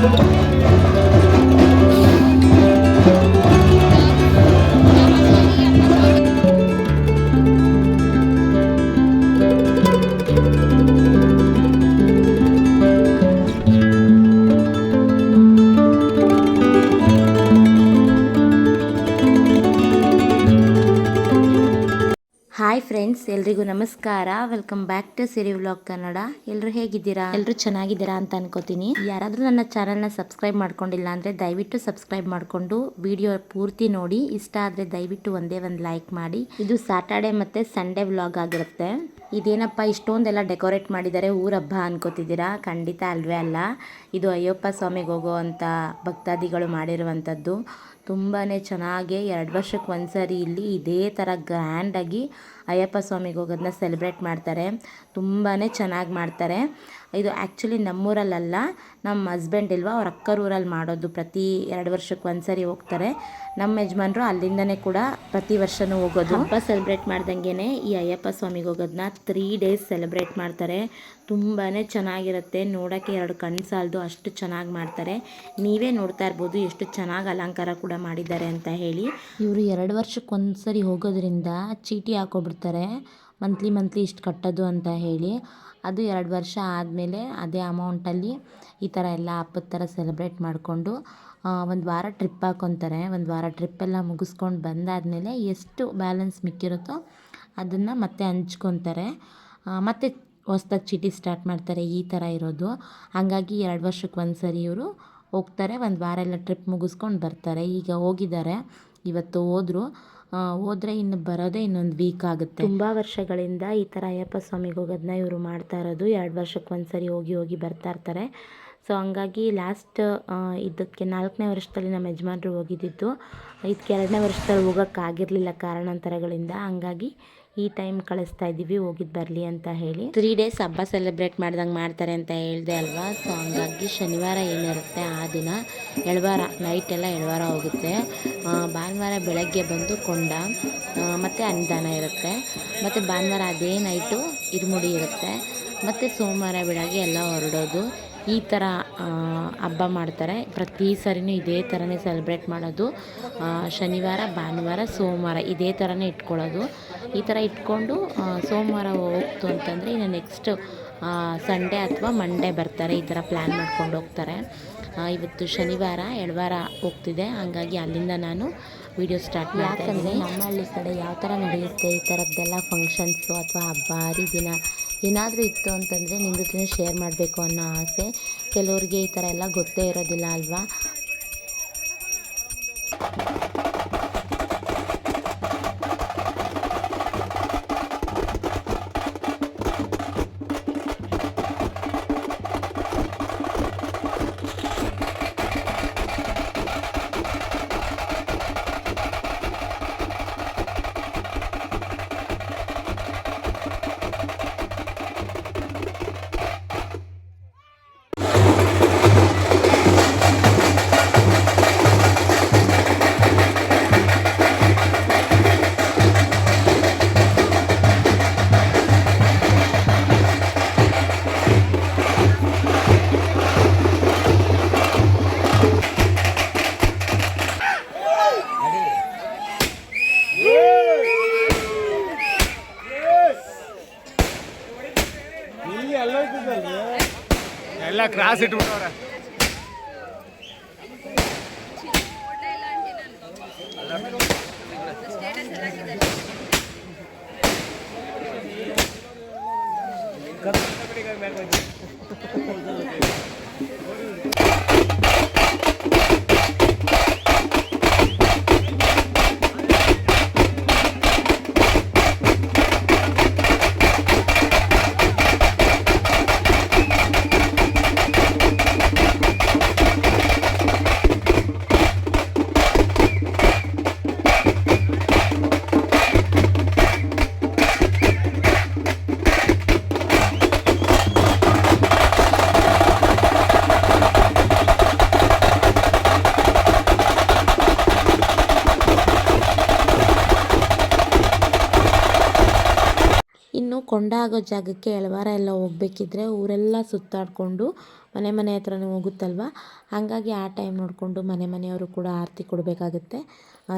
Thank you. ಎಲ್ರಿಗೂ ನಮಸ್ಕಾರ. Welcome back to Siri vlog Kannada ಎಲ್ಲರೂ ಹೇಗಿದ್ದೀರಾ? ಎಲ್ಲರೂ ಚೆನ್ನಾಗಿದ್ದೀರಾ ಅಂತ ಅನ್ಕೋತೀನಿ. ಯಾರಾದರೂ ನನ್ನ ಚಾನಲ್ನ ಸಬ್ಸ್ಕ್ರೈಬ್ ಮಾಡ್ಕೊಂಡಿಲ್ಲ ಅಂದರೆ ದಯವಿಟ್ಟು ಸಬ್ಸ್ಕ್ರೈಬ್ ಮಾಡಿಕೊಂಡು ವಿಡಿಯೋ ಪೂರ್ತಿ ನೋಡಿ. ಇಷ್ಟ ಆದರೆ ದಯವಿಟ್ಟು ಒಂದೇ ಒಂದು ಲೈಕ್ ಮಾಡಿ. ಇದು ಸ್ಯಾಟರ್ಡೆ ಮತ್ತು ಸಂಡೇ ವ್ಲಾಗ್ ಆಗಿರುತ್ತೆ. ಇದೇನಪ್ಪ ಇಷ್ಟೊಂದೆಲ್ಲ ಡೆಕೋರೇಟ್ ಮಾಡಿದ್ದಾರೆ ಊರ ಹಬ್ಬ ಅನ್ಕೋತಿದ್ದೀರಾ? ಖಂಡಿತ ಅಲ್ವೇ ಅಲ್ಲ. ಇದು ಅಯ್ಯಪ್ಪ ಸ್ವಾಮಿಗೆ ಹೋಗುವಂಥ ಭಕ್ತಾದಿಗಳು ಮಾಡಿರುವಂಥದ್ದು. ತುಂಬಾ ಚೆನ್ನಾಗಿ ಎರಡು ವರ್ಷಕ್ಕೆ ಒಂದ್ಸರಿ ಇಲ್ಲಿ ಇದೇ ಥರ ಗ್ರ್ಯಾಂಡಾಗಿ ಅಯ್ಯಪ್ಪ ಸ್ವಾಮಿಗೆ ಹೋಗೋದನ್ನ ಸೆಲೆಬ್ರೇಟ್ ಮಾಡ್ತಾರೆ. ತುಂಬಾ ಚೆನ್ನಾಗಿ ಮಾಡ್ತಾರೆ. ಇದು ಆ್ಯಕ್ಚುಲಿ ನಮ್ಮೂರಲ್ಲಲ್ಲ ನಮ್ಮ ಹಸ್ಬೆಂಡ್ ಇಲ್ವಾ ಅವ್ರ ಅಕ್ಕರೂರಲ್ಲಿ ಮಾಡೋದು. ಪ್ರತಿ ಎರಡು ವರ್ಷಕ್ಕೆ ಒಂದ್ಸರಿ ಹೋಗ್ತಾರೆ. ನಮ್ಮ ಯಜಮಾನ್ರು ಅಲ್ಲಿಂದನೇ ಕೂಡ ಪ್ರತಿ ವರ್ಷವೂ ಹೋಗೋದು. ಹಬ್ಬ ಸೆಲೆಬ್ರೇಟ್ ಮಾಡ್ದಂಗೆ ಈ ಅಯ್ಯಪ್ಪ ಸ್ವಾಮಿಗೆ ಹೋಗೋದನ್ನ ತ್ರೀ ಡೇಸ್ ಸೆಲೆಬ್ರೇಟ್ ಮಾಡ್ತಾರೆ. ತುಂಬಾ ಚೆನ್ನಾಗಿರುತ್ತೆ. ನೋಡೋಕ್ಕೆ ಎರಡು ಕಣ್ಣು ಸಾಲದು ಅಷ್ಟು ಚೆನ್ನಾಗಿ ಮಾಡ್ತಾರೆ. ನೀವೇ ನೋಡ್ತಾ ಇರ್ಬೋದು ಎಷ್ಟು ಚೆನ್ನಾಗಿ ಅಲಂಕಾರ ಕೂಡ ಮಾಡಿದ್ದಾರೆ ಅಂತ ಹೇಳಿ. ಇವರು ಎರಡು ವರ್ಷಕ್ಕೆ ಒಂದ್ಸರಿ ಹೋಗೋದ್ರಿಂದ ಚೀಟಿ ಹಾಕೊಬಿಡ್ತಾರೆ. ಮಂತ್ಲಿ ಮಂತ್ಲಿ ಇಷ್ಟು ಕಟ್ಟೋದು ಅಂತ ಹೇಳಿ. ಅದು ಎರಡು ವರ್ಷ ಆದಮೇಲೆ ಅದೇ ಅಮೌಂಟಲ್ಲಿ ಈ ಥರ ಎಲ್ಲ ಹಬ್ಬದ ಥರ ಸೆಲೆಬ್ರೇಟ್ ಮಾಡಿಕೊಂಡು ಒಂದು ವಾರ ಟ್ರಿಪ್ ಹಾಕ್ಕೊತಾರೆ ಒಂದು ವಾರ ಟ್ರಿಪ್ಪೆಲ್ಲ ಮುಗಿಸ್ಕೊಂಡು ಬಂದಾದಮೇಲೆ ಎಷ್ಟು ಬ್ಯಾಲೆನ್ಸ್ ಮಿಕ್ಕಿರುತ್ತೋ ಅದನ್ನು ಮತ್ತೆ ಹಂಚ್ಕೊತಾರೆ. ಮತ್ತು ಹೊಸ್ದಾಗಿ ಚೀಟಿ ಸ್ಟಾರ್ಟ್ ಮಾಡ್ತಾರೆ ಈ ಥರ ಇರೋದು. ಹಾಗಾಗಿ ಎರಡು ವರ್ಷಕ್ಕೆ ಒಂದು ಸರಿ ಇವರು ಹೋಗ್ತಾರೆ. ಒಂದು ವಾರ ಎಲ್ಲ ಟ್ರಿಪ್ ಮುಗಿಸ್ಕೊಂಡು ಬರ್ತಾರೆ. ಈಗ ಹೋಗಿದ್ದಾರೆ. ಇವತ್ತು ಹೋದರು. ಹೋದರೆ ಇನ್ನು ಬರೋದೇ ಇನ್ನೊಂದು ವೀಕ್ ಆಗುತ್ತೆ. ತುಂಬ ವರ್ಷಗಳಿಂದ ಈ ಥರ ಅಯ್ಯಪ್ಪ ಸ್ವಾಮಿಗೆ ಹೋಗೋದನ್ನ ಇವರು ಮಾಡ್ತಾ ಇರೋದು. ಎರಡು ವರ್ಷಕ್ಕೆ ಒಂದು ಸರಿ ಹೋಗಿ ಹೋಗಿ ಬರ್ತಾ ಇರ್ತಾರೆ. ಸೊ ಹಂಗಾಗಿ ಲಾಸ್ಟ್ ಇದಕ್ಕೆ ನಾಲ್ಕನೇ ವರ್ಷದಲ್ಲಿ ನಮ್ಮ ಯಜಮಾನ್ರು ಹೋಗಿದ್ದಿದ್ದು ಇದಕ್ಕೆ ಎರಡನೇ ವರ್ಷದಲ್ಲಿ ಹೋಗೋಕ್ಕಾಗಿರಲಿಲ್ಲ ಕಾರಣಾಂತರಗಳಿಂದ. ಹಂಗಾಗಿ ಈ ಟೈಮ್ ಕಳಿಸ್ತಾ ಇದ್ದೀವಿ ಹೋಗಿದ್ದು ಬರಲಿ ಅಂತ ಹೇಳಿ. ತ್ರೀ ಡೇಸ್ ಹಬ್ಬ ಸೆಲೆಬ್ರೇಟ್ ಮಾಡ್ದಂಗೆ ಮಾಡ್ತಾರೆ ಅಂತ ಹೇಳಿದೆ ಅಲ್ವಾ? ಸೊ ಹಂಗಾಗಿ ಶನಿವಾರ ಏನಿರುತ್ತೆ ಆ ದಿನ? ಎಳವಾರ ನೈಟ್ ಎಲ್ಲ ಎಳವಾರ ಹೋಗುತ್ತೆ. ಭಾನುವಾರ ಬೆಳಗ್ಗೆ ಬಂದು ಕೊಂಡ ಮತ್ತು ಅನ್ನದಾನ ಇರುತ್ತೆ. ಮತ್ತು ಭಾನುವಾರ ಅದೇ ನೈಟು ಇರುಮುಡಿ ಇರುತ್ತೆ. ಮತ್ತು ಸೋಮವಾರ ಬೆಳಗ್ಗೆ ಎಲ್ಲ ಹೊರಡೋದು. ಈ ಥರ ಹಬ್ಬ ಮಾಡ್ತಾರೆ. ಪ್ರತಿ ಸರಿನೂ ಇದೇ ಥರನೇ ಸೆಲೆಬ್ರೇಟ್ ಮಾಡೋದು. ಶನಿವಾರ ಭಾನುವಾರ ಸೋಮವಾರ ಇದೇ ಥರನೇ ಇಟ್ಕೊಳ್ಳೋದು. ಈ ಥರ ಇಟ್ಕೊಂಡು ಸೋಮವಾರ ಹೋಗ್ತು ಅಂತಂದರೆ ಇನ್ನು ನೆಕ್ಸ್ಟ್ ಸಂಡೇ ಅಥವಾ ಮಂಡೇ ಬರ್ತಾರೆ. ಈ ಥರ ಪ್ಲ್ಯಾನ್ ಮಾಡ್ಕೊಂಡು ಹೋಗ್ತಾರೆ. ಇವತ್ತು ಶನಿವಾರ ಎಡವಾರ ಹೋಗ್ತಿದೆ. ಹಾಗಾಗಿ ಅಲ್ಲಿಂದ ನಾನು ವಿಡಿಯೋ ಸ್ಟಾರ್ಟ್ ಯಾಕಂದರೆ ನಮ್ಮ ಹಳ್ಳಿ ಕಡೆ ಯಾವ ಥರ ನಡೆಯುತ್ತೆ? ಈ ಥರದ್ದೆಲ್ಲ ಫಂಕ್ಷನ್ಸು ಅಥವಾ ಹಬ್ಬ ಹರಿದಿನ ಏನಾದರೂ ಇತ್ತು ಅಂತಂದರೆ ನಿಮ್ಮ ಜೊತೆ ಶೇರ್ ಮಾಡಬೇಕು ಅನ್ನೋ ಆಸೆ. ಕೆಲವ್ರಿಗೆ ಈ ಥರ ಎಲ್ಲ ಗೊತ್ತೇ ಇರೋದಿಲ್ಲ ಅಲ್ವಾ? ಎಲ್ಲ ಕ್ರಾಸ್ ಇಟ್ಬಿಟ್ಟವ್ರೆ ಕೊಂಡ ಆಗೋ ಜಾಗಕ್ಕೆ ಎಳವಾರ ಎಲ್ಲ ಹೋಗ್ಬೇಕಿದ್ರೆ ಊರೆಲ್ಲ ಸುತ್ತಾಡಿಕೊಂಡು ಮನೆ ಮನೆ ಹತ್ರನೂ ಹೋಗುತ್ತಲ್ವ? ಹಾಗಾಗಿ ಆ ಟೈಮ್ ನೋಡಿಕೊಂಡು ಮನೆ ಮನೆಯವರು ಕೂಡ ಆರತಿ ಕೊಡಬೇಕಾಗುತ್ತೆ.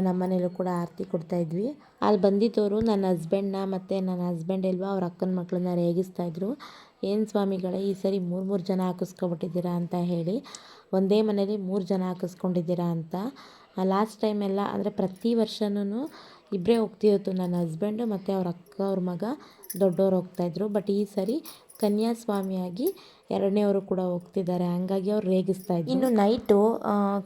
ನಮ್ಮ ಮನೇಲೂ ಕೂಡ ಆರತಿ ಕೊಡ್ತಾಯಿದ್ವಿ ಅಲ್ಲಿ ಬಂದಿದ್ದವರು ನನ್ನ ಹಸ್ಬೆಂಡ್ನ ಮತ್ತು ನನ್ನ ಹಸ್ಬೆಂಡ್ ಇಲ್ವಾ, ಅವ್ರ ಅಕ್ಕನ ಮಕ್ಕಳನ್ನ ರೇಗಿಸ್ತಾಯಿದ್ರು ಏನು ಸ್ವಾಮಿಗಳೇ, ಈ ಸರಿ ಮೂರು ಮೂರು ಜನ ಹಾಕಿಸ್ಕೊಬಿಟ್ಟಿದ್ದೀರಾ ಅಂತ ಹೇಳಿ, ಒಂದೇ ಮನೇಲಿ ಮೂರು ಜನ ಹಾಕಿಸ್ಕೊಂಡಿದ್ದೀರಾ ಅಂತ. ಲಾಸ್ಟ್ ಟೈಮೆಲ್ಲ ಅಂದರೆ ಪ್ರತಿ ವರ್ಷನೂ ಇಬ್ಬರೇ ಹೋಗ್ತಿತ್ತು ನನ್ನ ಹಸ್ಬೆಂಡು ಮತ್ತು ಅವ್ರ ಅಕ್ಕ, ಅವ್ರ ಮಗ. ದೊಡ್ಡವ್ರು ಹೋಗ್ತಾಯಿದ್ರು ಬಟ್ ಈ ಸರಿ ಕನ್ಯಾಸ್ವಾಮಿಯಾಗಿ ಎರಡನೇವರು ಕೂಡ ಹೋಗ್ತಿದ್ದಾರೆ. ಹಂಗಾಗಿ ಅವ್ರು ರೇಗಿಸ್ತಾ ಇದ್ರು. ಇನ್ನು ನೈಟು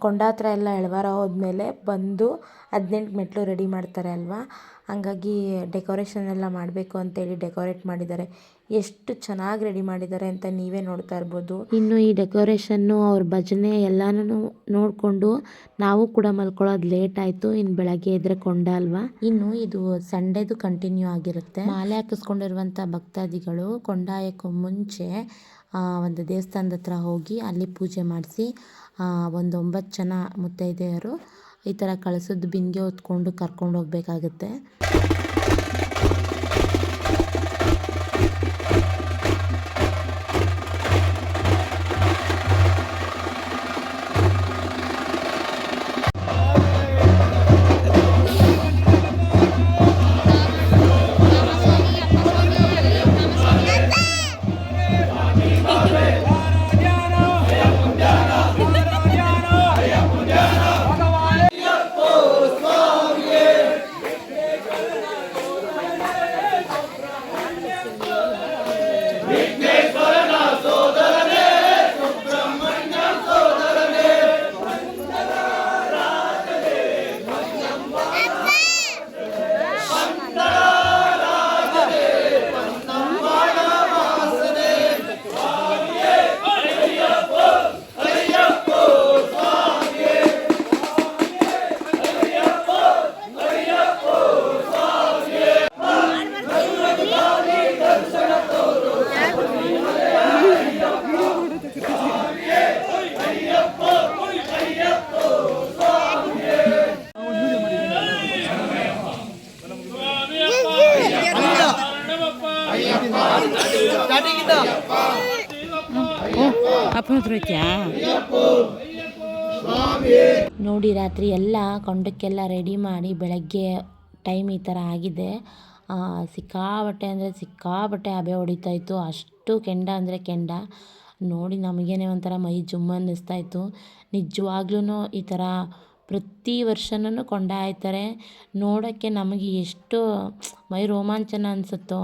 ಕೊಂಡ ಹತ್ರ ಎಲ್ಲ ಎಳವಾರ ಹೋದ್ಮೇಲೆ ಬಂದು ಹದಿನೆಂಟು ಮೆಟ್ಲು ರೆಡಿ ಮಾಡ್ತಾರೆ ಅಲ್ವಾ? ಹಂಗಾಗಿ ಡೆಕೋರೇಷನ್ ಎಲ್ಲ ಮಾಡಬೇಕು ಅಂತೇಳಿ ಡೆಕೋರೇಟ್ ಮಾಡಿದ್ದಾರೆ. ಎಷ್ಟು ಚೆನ್ನಾಗಿ ರೆಡಿ ಮಾಡಿದ್ದಾರೆ ಅಂತ ನೀವೇ ನೋಡ್ತಾ ಇರ್ಬೋದು. ಇನ್ನು ಈ ಡೆಕೋರೇಷನ್ನು ಅವ್ರ ಭಜನೆ ಎಲ್ಲನೂ ನೋಡಿಕೊಂಡು ನಾವು ಕೂಡ ಮಲ್ಕೊಳ್ಳೋದು ಲೇಟ್ ಆಯಿತು ಇನ್ನು ಬೆಳಗ್ಗೆ ಇದ್ರೆ ಕೊಂಡ ಅಲ್ವಾ? ಇನ್ನು ಇದು ಸಂಡೇದು ಕಂಟಿನ್ಯೂ ಆಗಿರುತ್ತೆ. ಮಾಲೆ ಹಾಕಿಸ್ಕೊಂಡಿರುವಂಥ ಭಕ್ತಾದಿಗಳು ಕೊಂಡಾಯಕ್ಕೂ ಮುಂಚೆ ಒಂದು ದೇವಸ್ಥಾನದ ಹತ್ರ ಹೋಗಿ ಅಲ್ಲಿ ಪೂಜೆ ಮಾಡಿಸಿ ಒಂದು ಒಂಬತ್ತು ಜನ ಮುತ್ತೈದೆಯರು ಈ ಥರ ಕಳಸದ ಬಿಂದಿಗೆ ಹೊತ್ಕೊಂಡು ಕರ್ಕೊಂಡು ಹೋಗ್ಬೇಕಾಗುತ್ತೆ. ನೋಡಿ, ರಾತ್ರಿ ಎಲ್ಲ ಕೊಂಡಕ್ಕೆಲ್ಲ ರೆಡಿ ಮಾಡಿ ಬೆಳಗ್ಗೆ ಟೈಮ್ ಈ ಥರ ಆಗಿದೆ. ಸಿಕ್ಕಾಬಟ್ಟೆ ಅಂದರೆ ಸಿಕ್ಕಾಬಟ್ಟೆ ಹಬೆ ಹೊಡಿತಾ ಇತ್ತು. ಅಷ್ಟು ಕೆಂಡ ಅಂದರೆ ಕೆಂಡ. ನೋಡಿ, ನಮಗೇನೆ ಒಂಥರ ಮೈ ಜುಮ್ಮ ಅನ್ನಿಸ್ತಾ ಇತ್ತು. ನಿಜವಾಗ್ಲೂ ಈ ಥರ ಪ್ರತಿ ವರ್ಷನೂ ಕೊಂಡ ಆಯ್ತಾರೆ ನೋಡೋಕ್ಕೆ ನಮಗೆ ಎಷ್ಟು ಮೈ ರೋಮಾಂಚನ ಅನಿಸುತ್ತೋ,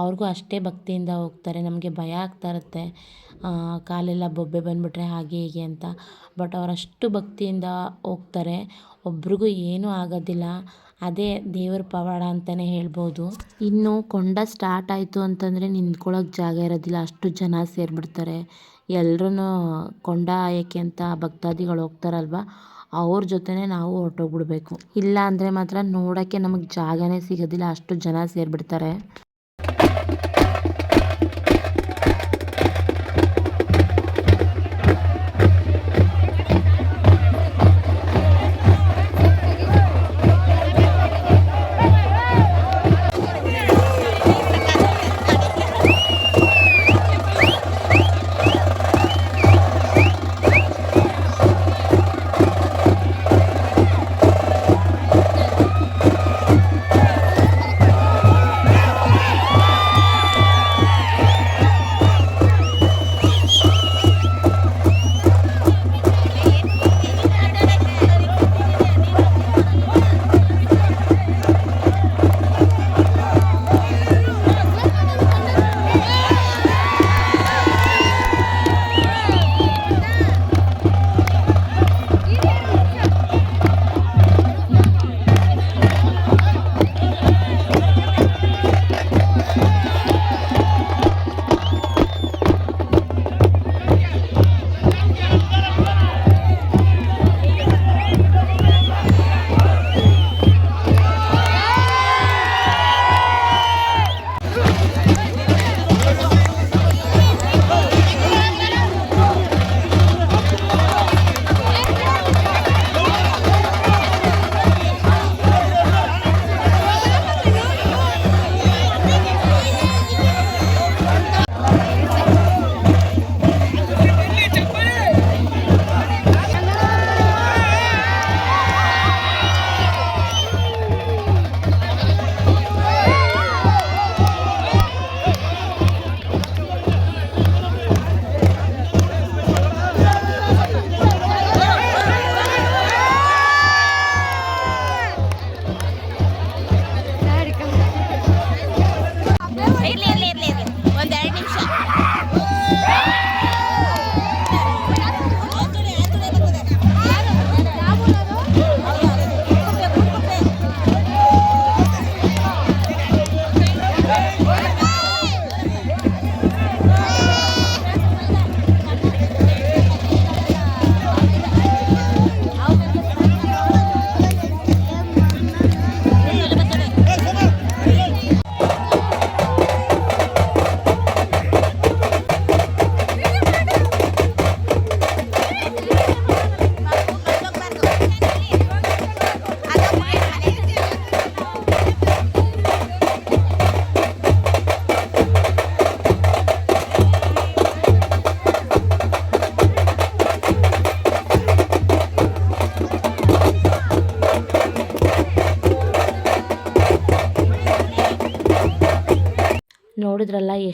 ಅವ್ರಿಗೂ ಅಷ್ಟೇ ಭಕ್ತಿಯಿಂದ ಹೋಗ್ತಾರೆ. ನಮಗೆ ಭಯ ಆಗ್ತಾ ಇರುತ್ತೆ. ಕಾಲೆಲ್ಲ ಬೊಬ್ಬೆ ಬಂದುಬಿಟ್ರೆ ಹಾಗೆ ಹೀಗೆ ಅಂತ. ಬಟ್ ಅವರಷ್ಟು ಭಕ್ತಿಯಿಂದ ಹೋಗ್ತಾರೆ. ಒಬ್ರಿಗೂ ಏನೂ ಆಗೋದಿಲ್ಲ. ಅದೇ ದೇವರ ಪವಾಡ ಅಂತಲೇ ಹೇಳ್ಬೋದು. ಇನ್ನು ಕೊಂಡ ಸ್ಟಾರ್ಟ್ ಆಯಿತು ಅಂತಂದರೆ ನಿಂತ್ಕೊಳ್ಳೋಕೆ ಜಾಗ ಇರೋದಿಲ್ಲ. ಅಷ್ಟು ಜನ ಸೇರಿಬಿಡ್ತಾರೆ. ಎಲ್ಲರೂ ಕೊಂಡ ಏಕೆ ಅಂತ ಭಕ್ತಾದಿಗಳು ಹೋಗ್ತಾರಲ್ವ? ಅವ್ರ ಜೊತೆನೇ ನಾವು ಹೊರಟೋಗ್ಬಿಡ್ಬೇಕು. ಇಲ್ಲ ಅಂದರೆ ಮಾತ್ರ ನೋಡೋಕ್ಕೆ ನಮಗೆ ಜಾಗನೇ ಸಿಗೋದಿಲ್ಲ. ಅಷ್ಟು ಜನ ಸೇರಿಬಿಡ್ತಾರೆ.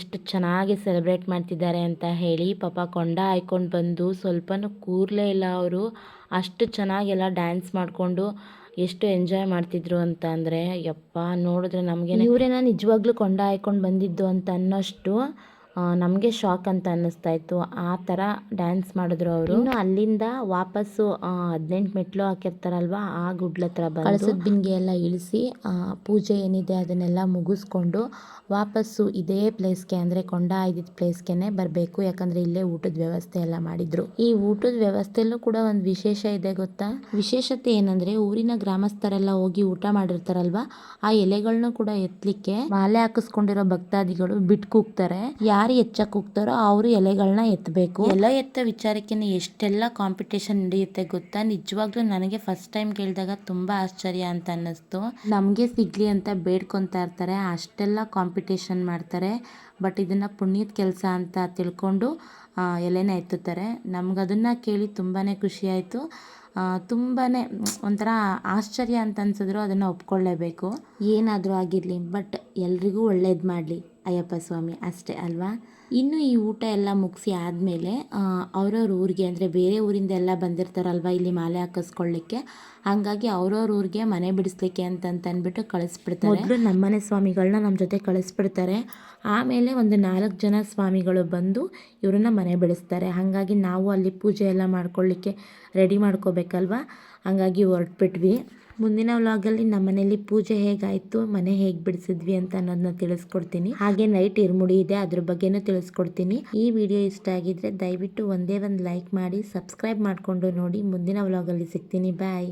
ಎಷ್ಟು ಚೆನ್ನಾಗಿ ಸೆಲೆಬ್ರೇಟ್ ಮಾಡ್ತಿದ್ದಾರೆ ಅಂತ ಹೇಳಿ ಪಾಪ ಕೊಂಡ ಹಾಯ್ಕೊಂಡು ಬಂದು ಸ್ವಲ್ಪನೂ ಕೂರಲೇ ಇಲ್ಲ ಅವರು. ಅಷ್ಟು ಚೆನ್ನಾಗೆಲ್ಲ ಡ್ಯಾನ್ಸ್ ಮಾಡಿಕೊಂಡು ಎಷ್ಟು ಎಂಜಾಯ್ ಮಾಡ್ತಿದ್ರು ಅಂತ ಅಂದರೆ ಯಪ್ಪ ನೋಡಿದ್ರೆ ನಮಗೆ ಇವರೇನ ನಿಜವಾಗ್ಲೂ ಕೊಂಡ ಹಾಯ್ಕೊಂಡು ಬಂದಿದ್ದು ಅಂತ ಅನ್ನೋಷ್ಟು ನಮಗೆ ಶಾಕ್ ಅಂತ ಅನ್ನಿಸ್ತಾ ಇತ್ತು ಆ ಥರ ಡ್ಯಾನ್ಸ್ ಮಾಡಿದ್ರು ಅವರು. ಇನ್ನು ಅಲ್ಲಿಂದ ವಾಪಸ್ಸು ಹದಿನೆಂಟು ಮೆಟ್ಲು ಹಾಕಿರ್ತಾರಲ್ವ, ಆ ಗುಡ್ಲ ಹತ್ರ ಕಳಸದ ಬಿಂಗೆ ಎಲ್ಲ ಇಳಿಸಿ ಪೂಜೆ ಏನಿದೆ ಅದನ್ನೆಲ್ಲ ಮುಗಿಸ್ಕೊಂಡು ವಾಪಸ್ಸು ಇದೇ ಪ್ಲೇಸ್ಗೆ ಅಂದರೆ ಕೊಂಡ ಇದ್ದಿದ್ದ ಪ್ಲೇಸ್ಗೆನೆ ಬರಬೇಕು. ಯಾಕಂದರೆ ಇಲ್ಲೇ ಊಟದ ವ್ಯವಸ್ಥೆ ಎಲ್ಲ ಮಾಡಿದ್ರು. ಈ ಊಟದ ವ್ಯವಸ್ಥೆಯಲ್ಲೂ ಕೂಡ ಒಂದು ವಿಶೇಷ ಇದೆ ಗೊತ್ತಾ? ವಿಶೇಷತೆ ಏನಂದ್ರೆ ಊರಿನ ಗ್ರಾಮಸ್ಥರೆಲ್ಲ ಹೋಗಿ ಊಟ ಮಾಡಿರ್ತಾರಲ್ವಾ, ಆ ಎಲೆಗಳನ್ನೂ ಕೂಡ ಎತ್ತಲಿಕ್ಕೆ ಮಾಲೆ ಹಾಕಿಸ್ಕೊಂಡಿರೋ ಭಕ್ತಾದಿಗಳು ಬಿಟ್ಟು ಕೂಗ್ತಾರೆ ಯಾರು ಎಚ್ಚಕ್ಕೆ ಹೋಗ್ತಾರೋ ಅವರು ಎಲೆಗಳನ್ನ ಎತ್ತಬೇಕು. ಎಲೆ ಎತ್ತ ವಿಚಾರಕ್ಕೆ ಎಷ್ಟೆಲ್ಲ ಕಾಂಪಿಟೇಷನ್ ನಡೆಯುತ್ತೆ ಗೊತ್ತಾ? ನಿಜವಾಗ್ಲೂ ನನಗೆ ಫಸ್ಟ್ ಟೈಮ್ ಕೇಳಿದಾಗ ತುಂಬ ಆಶ್ಚರ್ಯ ಅಂತ ಅನ್ನಿಸ್ತು. ನಮಗೆ ಸಿಗ್ಲಿ ಅಂತ ಬೇಡ್ಕೊತಾ ಇರ್ತಾರೆ ಅಷ್ಟೆಲ್ಲ ಕಾಂಪಿಟೇಷನ್ ಮಾಡ್ತಾರೆ ಬಟ್ ಇದನ್ನು ಪುಣ್ಯದ ಕೆಲಸ ಅಂತ ತಿಳ್ಕೊಂಡು ಎಲೆನ ಎತ್ತುತ್ತಾರೆ. ನಮ್ಗೆ ಅದನ್ನ ಕೇಳಿ ತುಂಬಾ ಖುಷಿಯಾಯಿತು ಆಯಿತು. ತುಂಬಾ ಒಂಥರ ಆಶ್ಚರ್ಯ ಅಂತ ಅನ್ಸಿದ್ರು ಅದನ್ನು ಒಪ್ಕೊಳ್ಳೇಬೇಕು. ಏನಾದರೂ ಆಗಿರಲಿ ಬಟ್ ಎಲ್ರಿಗೂ ಒಳ್ಳೇದು ಮಾಡಲಿ. ಅಯ್ಯಪ್ಪ ಸ್ವಾಮಿ ಅಷ್ಟೇ ಅಲ್ವಾ? ಇನ್ನು ಈ ಊಟ ಎಲ್ಲ ಮುಗಿಸಿ ಆದಮೇಲೆ ಅವ್ರವ್ರ ಊರಿಗೆ ಅಂದರೆ ಬೇರೆ ಊರಿಂದ ಎಲ್ಲ ಬಂದಿರ್ತಾರಲ್ವ ಇಲ್ಲಿ ಮಾಲೆ ಹಾಕಿಸ್ಕೊಳ್ಳಿಕ್ಕೆ? ಹಾಗಾಗಿ ಅವ್ರವ್ರ ಊರಿಗೆ ಮನೆ ಬಿಡಿಸ್ಲಿಕ್ಕೆ ಅಂತಂತ ಅಂದ್ಬಿಟ್ಟು ಕಳಿಸ್ಬಿಡ್ತಾರೆ. ಮೊದಲು ನಮ್ಮನೆ ಸ್ವಾಮಿಗಳನ್ನ ನಮ್ಮ ಜೊತೆ ಕಳಿಸ್ಬಿಡ್ತಾರೆ. ಆಮೇಲೆ ಒಂದು ನಾಲ್ಕು ಜನ ಸ್ವಾಮಿಗಳು ಬಂದು ಇವರನ್ನ ಮನೆ ಬಿಡಿಸ್ತಾರೆ. ಹಾಗಾಗಿ ನಾವು ಅಲ್ಲಿ ಪೂಜೆ ಎಲ್ಲ ಮಾಡ್ಕೊಳ್ಳಿಕ್ಕೆ ರೆಡಿ ಮಾಡ್ಕೋಬೇಕಲ್ವಾ? ಹಾಗಾಗಿ ಹೊರಟ್ಬಿಟ್ವಿ. ಮುಂದಿನ ವ್ಲಾಗಲ್ಲಿ ನಮ್ಮ ಮನೇಲಿ ಪೂಜೆ ಹೇಗಾಯ್ತು, ಮನೆ ಹೇಗ್ ಬಿಡಿಸಿದ್ವಿ ಅಂತ ಅನ್ನೋದನ್ನ ತಿಳಿಸ್ಕೊಡ್ತೀನಿ. ಹಾಗೆ ನೈಟ್ ಇರ್ಮುಡಿ ಇದೆ, ಅದ್ರ ಬಗ್ಗೆನೂ ತಿಳಿಸ್ಕೊಡ್ತೀನಿ. ಈ ವಿಡಿಯೋ ಇಷ್ಟ ಆಗಿದ್ರೆ ದಯವಿಟ್ಟು ಒಂದೇ ಒಂದು ಲೈಕ್ ಮಾಡಿ ಸಬ್ಸ್ಕ್ರೈಬ್ ಮಾಡ್ಕೊಂಡು ನೋಡಿ. ಮುಂದಿನ ವ್ಲಾಗ್ ಅಲ್ಲಿ ಸಿಗ್ತೀನಿ ಬಾಯ್